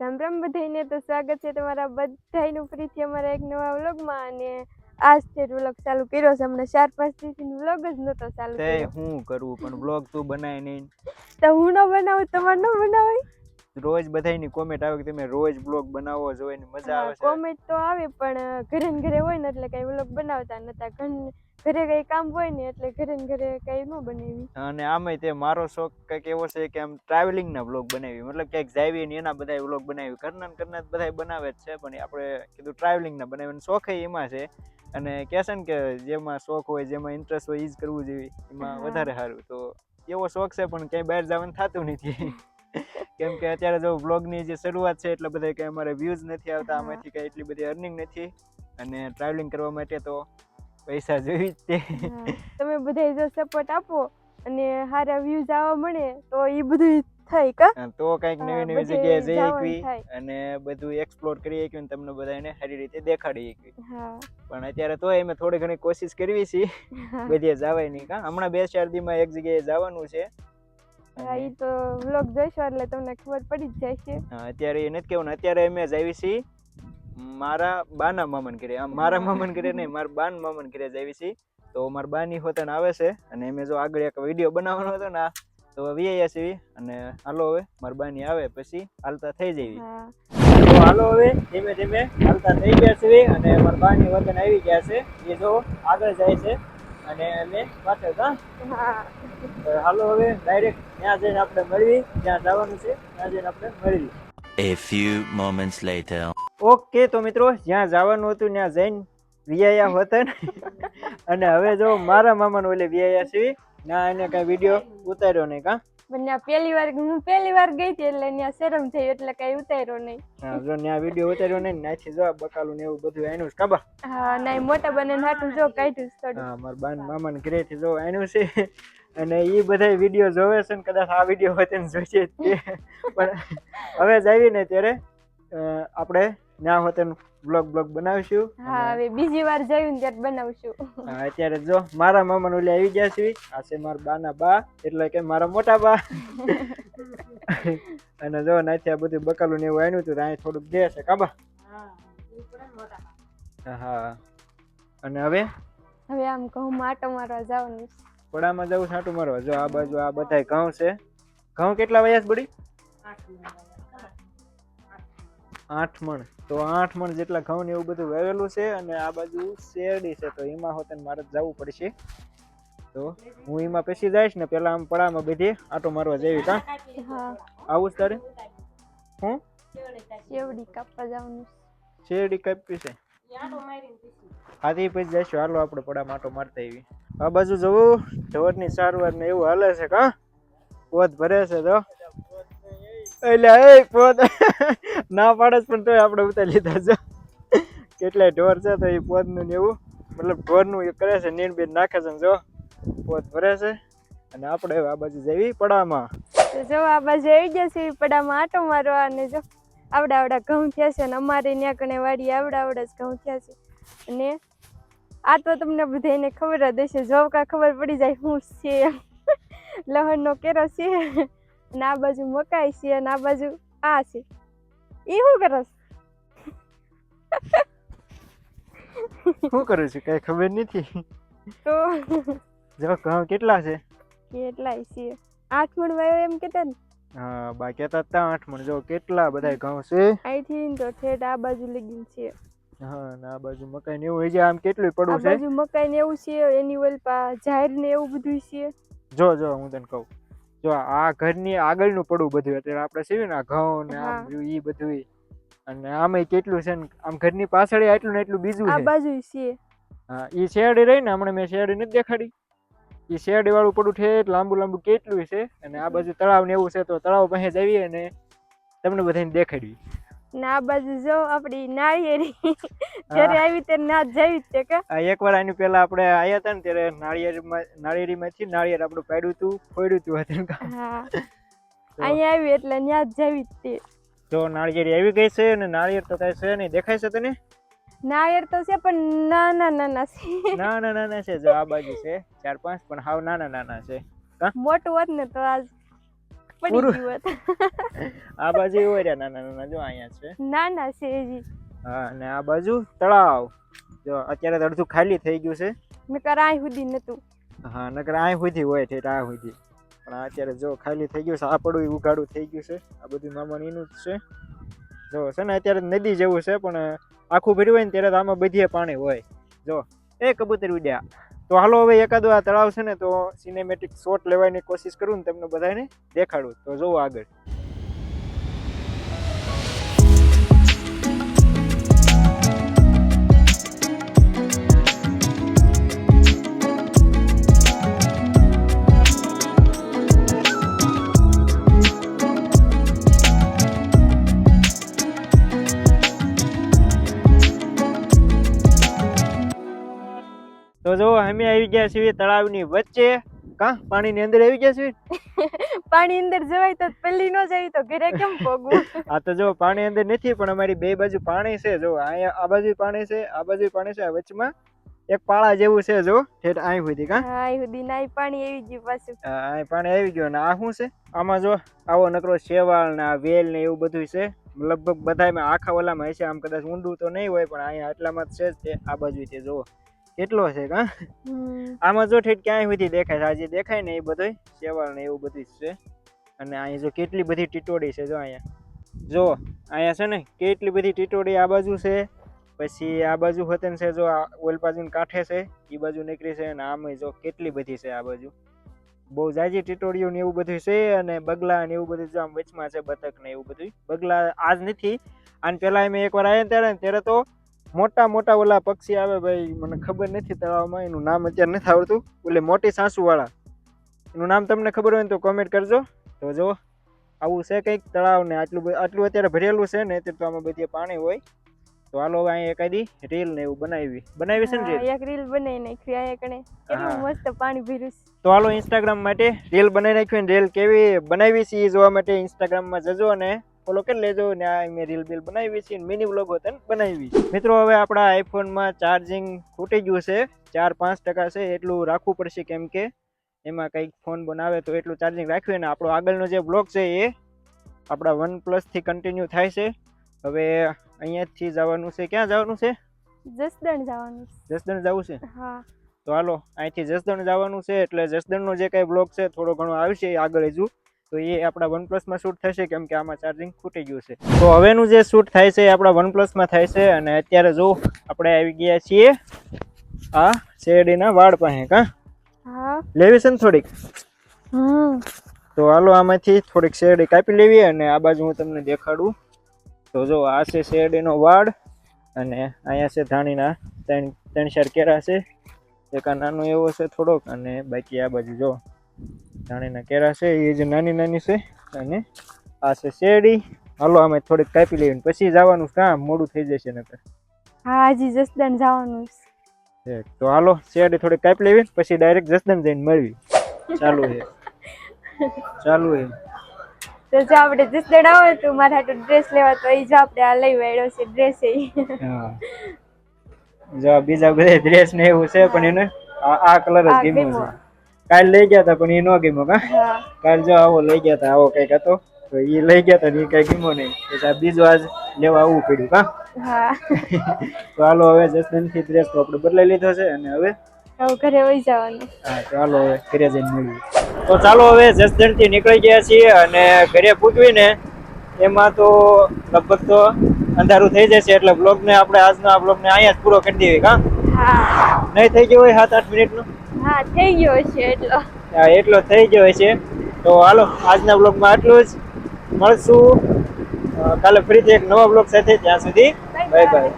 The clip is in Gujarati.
રામ રામ બધાઈને તો સ્વાગત છે તમારા બધાનું ફરીથી અમારા એક નવા વ્લોગમાં અને આજ છે વ્લોગ ચાલુ કર્યો છે હમણાં ચાર પાંચ દિવસથી વ્લોગ જ નહોતો ચાલુ તે હું કરું પણ બ્લોગ તું બનાય નહીં. તો હું ન બનાવું તમારે ન બનાવાય? રોજ બધાયની કોમેન્ટ આવે કે તમે રોજ બ્લોગ બનાવો જોઈને મજા આવે છે. કોમેન્ટ તો આવે પણ ઘરે ને ઘરે હોય ને એટલે કઈ વ્લોગ બનાવતા નતા. ઘર- ઘરે કઈ કામ હોય ને એટલે ઘરે ને ઘરે કઈ ન બનાવી. અને આમાંય તે મારો શોખ કંઈક એવો છે કે આમ ટ્રાવેલિંગ ના બ્લોગ બનાવી. મતલબ ક્યાંક જાવી ને એના બધા બ્લોગ બનાવી. ઘરના ઘરના બધા બનાવે જ છે પણ આપણે કીધું ટ્રાવેલિંગ ના બનાવી. શોખ એમાં છે. અને કહેશે ને કે જેમાં શોખ હોય જેમાં ઇન્ટરેસ્ટ હોય એ જ કરવું જોઈએ. એમાં વધારે સારું. તો એવો શોખ છે પણ ક્યાંય બહાર જવાનું થતું નથી. કેમ કે અત્યારે જો બ્લોગની જે શરૂઆત છે એટલે બધા કંઈ અમારે વ્યૂઝ નથી આવતા. આમાંથી કંઈ એટલી બધી અર્નિંગ નથી. અને ટ્રાવેલિંગ કરવા માટે તો પૈસા જોઈ જ તે. તમે બધા જો સપોર્ટ આપો અને સારા વ્યૂઝ આવવા મળે તો એ બધું થાય કા? તો કંઈક નવી નવી જગ્યાએ જઈ શકવી અને બધું એક્સપ્લોર કરી શકવી અને તમને બધાને સારી રીતે દેખાડી શકવી પણ અત્યારે તો અમે થોડી ઘણી કોશિશ કરવી છે. બધી જવાય નહીં કા. હમણાં બે ચાર દીમાં એક જગ્યાએ જવાનું છે. હા એ તો વ્લોગ જોઈશું એટલે તમને ખબર પડી જ જાય છે અત્યારે એ નથી કેવું અત્યારે અમે જઈએ છીએ. મારા બાના મામન કરે આમ મારા. મામન કરે નહીં મારા બાન મામન કરે જાવી છે તો મારા બાની હોતન આવે છે અને એમે જો આગળ એક વીડિયો બનાવવાનો હતો ને તો વીઆઈ છીએ અને હાલો હવે મારા બાની આવે પછી હાલતા થઈ જઈએ તો હાલો હવે ધીમે ધીમે હાલતા થઈ ગયા છે અને મારા બાની વતન આવી ગયા છે. એ જો આગળ જાય છે અને અમે પાછળ હા. હાલો હવે ડાયરેક્ટ ત્યાં જઈને આપણે મળવી જ્યાં જવાનું છે ત્યાં જઈને આપણે મળવી A few moments later. Okay તો મિત્રો, જ્યાં જવાનું હતું, ત્યાં જઈને વિયાયા વતન અને હવે જો મારા મામાનો ઓલે વિયાયા છે, ના, એને કઈ વીડિયો ઉતાર્યો નહીં, કા પણ ત્યાં પહેલી વાર હું પહેલી વાર ગઈ હતી એટલે ત્યાં શરમ થઈ એટલે કઈ ઉતાર્યો નહીં. હા જો ત્યાં વીડિયો ઉતાર્યો નહીં ને નાથી જો બકાલું ને એવું બધું આનું છે કાબા હા ના મોટા બને હાટું જો કાઢ્યું થોડું હા મારા બાન મામાને ઘરેથી જો આનું છે અને એ બધા વીડિયો જોવે છે ને કદાચ આ વીડિયો હોય તેને જોઈએ જ પણ હવે જ આવીને ત્યારે આપણે ત્યાં હોતે બ્લોગ બ્લોગ બનાવીશું હા હવે બીજી વાર જયું ને ત્યારે બનાવશું. હા, અત્યારે જો મારા મામા ઓલી આવી ગયા છે આ છે મારા બાના બા એટલે કે મારા મોટા બા. અને જો નાથી આ બધું બકાલું ને એવું આવ્યું હતું અહીં થોડુંક દે છે કાબા હા અને હવે? હવે આમ ઘઉં આટો મારવા જવાનું. પડામાં જવું છાંટું મારવા? જો આ બાજુ આ બધા ઘઉં છે. ઘઉં કેટલા વયાસ બડી? આઠ મણ. તો આઠ મણ જેટલા ઘઉં ને એવું બધું વાવેલું છે અને આ બાજુ શેરડી છે તો એમાં હોતે મારે જવું પડશે. તો હું એમાં પેસી જઈશ ને પેલા આમ પડામાં બેઠી આટો મારવા જેવી કા? હા. આવું તારે? હું? શેરડી કાપવા જવાનું શેરડી કાપી છે? હાથી પછી જઈશું. હાલો આપણે પડામાં આટો મારતા આવી આ બાજુ જવું ઢોરની સારવાર ને એવું હાલે છે કા? પોત ભરે છે તો. એટલે એ પોત ના પાડે પણ તોય આપણે ઉતારી લીધા છે. કેટલાય ઢોર છે તો એ પોતનું ને એવું, મતલબ ઢોરનું એ કરે છે, નીણ બીણ નાખે છે જો, પોત ભરે છે. અને આપણે આ બાજુ જવી પડામાં. જો આ બાજુ આવી ગયા છે, પડામાં આટો મારવા અને જો આવડા આવડા ઘઉં થયા છે અને અમારે ત્યાં કણે વાડી આવડા આવડા જ ઘઉં થયા છે. અને આ તો તમને બધાને ખબર જ હશે, જો કા ખબર પડી જાય હું છે. લહણનો કેરો છે. આ બાજુ મકાઈ છે ના બાજુ આ છે. એ શું કરસ શું કરું છું? કઈ ખબર નથી. તો જો ઘઉં કેટલા છે? કેટલાય છે? આઠ મણ વાયો એમ કેતા ને? હા બા કેતા તા આઠ મણ. જો કેટલા બધા ઘઉં છે? અહીંથી તો ઠેઠ આ બાજુ લગીન છે. હા ના બાજુ મકાઈ ને એવું. હોય છે આમ કેટલું પડવું છે? બાજુ મકાઈ ને એવું છે એની ઓલપા જાહેર ને એવું બધું છે. જો જો હું તને કહું. જો આ ઘરની આગળનું પડવું બધું અત્યારે આપણે સીવ્યું ને આ ઘઉં ને. આમ એ બધું અને આમેય કેટલું છે ને આમ ઘરની પાછળ એટલું ને એટલું બીજું આ બાજુ છે. હા એ શેરડી રહી ને હમણાં મેં શેરડી નથી દેખાડી. એ શેરડી વાળું પડું છે લાંબુ લાંબુ કેટલું છે. અને આ બાજુ તળાવ ને એવું છે તો તળાવ પાસે જઈએ અને તમને બધાને દેખાડવી ને આ બાજુ જો આપડી નાળિયેરી. જ્યારે આવી ત્યારે ના જઈ જ છે કે. એક એકવાર આની પહેલા આપણે આયા હતા ને ત્યારે નાળિયેરમાં નાળિયેરીમાંથી નાળિયેર આપણું પાડ્યું હતું ફોડ્યું હતું હતું. હા. અહીંયા આવી એટલે ત્યાં જ જવી તે. જો નાળિયેરી આવી ગઈ છે અને નાળિયેર તો કઈ છે નહીં. દેખાય છે તને? નાળિયેર તો છે પણ નાના નાના છે. નાના નાના છે જો આ બાજુ છે ચાર પાંચ પણ હાવ નાના નાના છે. મોટું હોત ને તો આજ પડી. ગયું આ બાજુ એવો રહ્યા નાના નાના જો અહીંયા છે. ના ના છે હજી હા અને આ બાજુ તળાવ. જો અત્યારે તો અડધું ખાલી થઈ ગયું છે. નકર આય સુધી નતું. હા નકર આય સુધી હોય ઠેઠ આ સુધી પણ અત્યારે જો ખાલી થઈ ગયું છે આ પડું ઉઘાડું થઈ ગયું છે. આ બધું મામાનું એનું જ છે. જો છે ને અત્યારે નદી જેવું છે પણ આખું ભર્યું હોય ને ત્યારે તો આમાં બધીએ પાણી હોય. જો એ કબૂતર ઉડ્યા. તો હાલો હવે એકાદો આ તળાવ છે ને, તો સિનેમેટિક શોટ લેવાની કોશિશ કરું ને, તમને બધાને દેખાડું. તો જોવો આગળ. તો જો અમે આવી ગયા છીએ તળાવની વચ્ચે. કા? પાણીની અંદર આવી ગયા છીએ? પાણી અંદર જવાય તો પેલી નો જાય તો ઘરે કેમ પોગવું આ તો જો પાણી અંદર નથી પણ અમારી બે બાજુ પાણી છે. જો અહીંયા આ બાજુ પાણી છે આ બાજુ પાણી છે વચમાં એક પાળા જેવું છે જો ઠેઠ આઈ સુધી કા? આઈ આય સુધી નાય પાણી આવી ગયું પાછું. આ પાણી આવી ગયું અને આ શું છે? આમાં જો આવો નકરો શેવાળ ને આ વેલ ને એવું બધું છે. લગભગ બધામાં આખા ઓલામાં હશે આમ કદાચ ઊંડું તો નહીં હોય પણ અહીંયા આટલામાં જ છે આ બાજુ તે જુઓ કેટલો છે કા? આમાં જો ઠેઠ ક્યાંય સુધી દેખાય છે આ જે દેખાય ને એ બધું શેવાળ ને એવું બધું જ છે. અને અહીં જો કેટલી બધી ટીટોડી છે જો અહીંયા. જો અહીંયા છે ને કેટલી બધી ટીટોડી આ બાજુ છે પછી આ બાજુ હોતન છે જો આ ઓલ બાજુ કાંઠે છે એ બાજુ નીકળી છે અને આમાં જો કેટલી બધી છે આ બાજુ. બહુ જાજી ટીટોડીઓ ને એવું બધું છે અને બગલા ને એવું બધું જો આમ વચમાં છે બતક ને એવું બધું બગલા આજ નથી. અને પેલા અમે એકવાર આવ્યા ત્યારે ત્યારે તો મોટા મોટા ઓલા પક્ષી આવે ભાઈ મને ખબર નથી તળાવમાં એનું નામ અત્યારે નથી આવડતું. ઓલે મોટી સાસુ વાળા એનું નામ તમને ખબર હોય તો કોમેન્ટ કરજો. તો જો આવું છે કંઈક તળાવ ને આટલું આટલું અત્યારે ભરેલું છે ને તો આમાં બધી પાણી હોય. તો હાલો હવે અહીં એકાદી રીલ ને એવું બનાવી. બનાવી છે ને રીલ એક રીલ બનાવી નાખી આયા કણે કેટલું મસ્ત પાણી ભર્યું છે. તો હાલો ઇન્સ્ટાગ્રામ માટે રીલ બનાવી નાખ્યું ને રીલ કેવી બનાવી છે એ જોવા માટે ઇન્સ્ટાગ્રામમાં જજો અને ફોલો કરી લેજો ને આ મેં રીલ બિલ બનાવી છે મિની વ્લોગ હોતા ને બનાવી છે. મિત્રો હવે આપણા આઈફોનમાં ચાર્જિંગ ખૂટી ગયું છે. ચાર પાંચ ટકા છે એટલું રાખવું પડશે કેમ કે એમાં કંઈક ફોન બનાવે તો એટલું ચાર્જિંગ રાખ્યું ને આપણો આગળનો જે બ્લોગ છે એ આપણા વન પ્લસથી કન્ટિન્યુ થાય છે. હવે અહીંયાથી જવાનું છે. ક્યાં જવાનું છે? જસદણ જવાનું. જસદણ જવું છે? હા. તો હાલો અહીંથી જસદણ જવાનું છે. એટલે જસદણનો જે કાંઈ બ્લોગ છે થોડો ઘણો આવશે આગળ હજુ. તો એ આપણા વનપ્લસમાં શૂટ થશે કેમ કે આમાં ચાર્જિંગ ખૂટી ગયું છે. તો હવેનું જે શૂટ થાય છે એ આપણા વનપ્લસમાં થાય છે અને અત્યારે જો આપણે આવી ગયા છીએ આ શેરડીના વાડ પાસે કા? હા. લેવી છે ને થોડીક? તો હાલો આમાંથી થોડીક શેરડી કાપી લેવી અને આ બાજુ હું તમને દેખાડું. તો જો આ છે શેરડીનો વાડ અને અહીંયા છે ધાણીના ત્રણ ત્રણ ચાર કેરા છે. એક આ નાનો એવો છે થોડોક અને બાકી આ બાજુ જો. ધાણીના કેરા છે એ જે નાની નાની છે અને આ છે શેરડી. હાલો અમે થોડીક કાપી લેવી પછી જવાનું કામ મોડું થઈ જશે નકર. હા હજી જસદણ જવાનું છે. તો હાલો શેરડી થોડીક કાપી લેવી પછી ડાયરેક્ટ જસદન જઈને મળવી. ચાલુ છે. ચાલુ છે. તો જો આપણે જસદન આવે તો મારા તો ડ્રેસ લેવા તો એ જો આપણે આ લઈ વાળ્યો છે ડ્રેસ એ. હા. જો બીજા બધા ડ્રેસ ને એવું છે પણ એને આ કલર જ ગમ્યો. છે. કાલ લઈ ગયા હતા પણ એ ન ગીમો કા? કાલ જો આવો લઈ ગયા હતા આવો કંઈક હતો તો એ લઈ ગયા હતા ને એ કઈ ગીમો નહીં. આ બીજો આજ લેવા આવવું પડ્યું કા? તો હાલો હવે જસદનથી ડ્રેસ તો આપણે બદલાઈ લીધો છે અને હવે? હવે ઘરે વહી જવાનું. હા ચાલો હવે ઘરે જઈને મળીએ. તો ચાલો હવે જસદણથી નીકળી ગયા છીએ અને ઘરે પૂછવીને એમાં તો લગભગ તો અંધારું થઈ જશે એટલે બ્લોગ ને આપણે આજનો આ બ્લોગ ને અહીંયા જ પૂરો કરી કા? નહીં થઈ ગયો હોય સાત આઠ મિનિટનો? હા થઈ ગયો છે એટલો. હા એટલો થઈ ગયો છે. તો હાલો આજના બ્લોગમાં આટલું જ. મળશું. કાલે ફરીથી એક નવા બ્લોગ સાથે. ત્યાં સુધી બાય બાય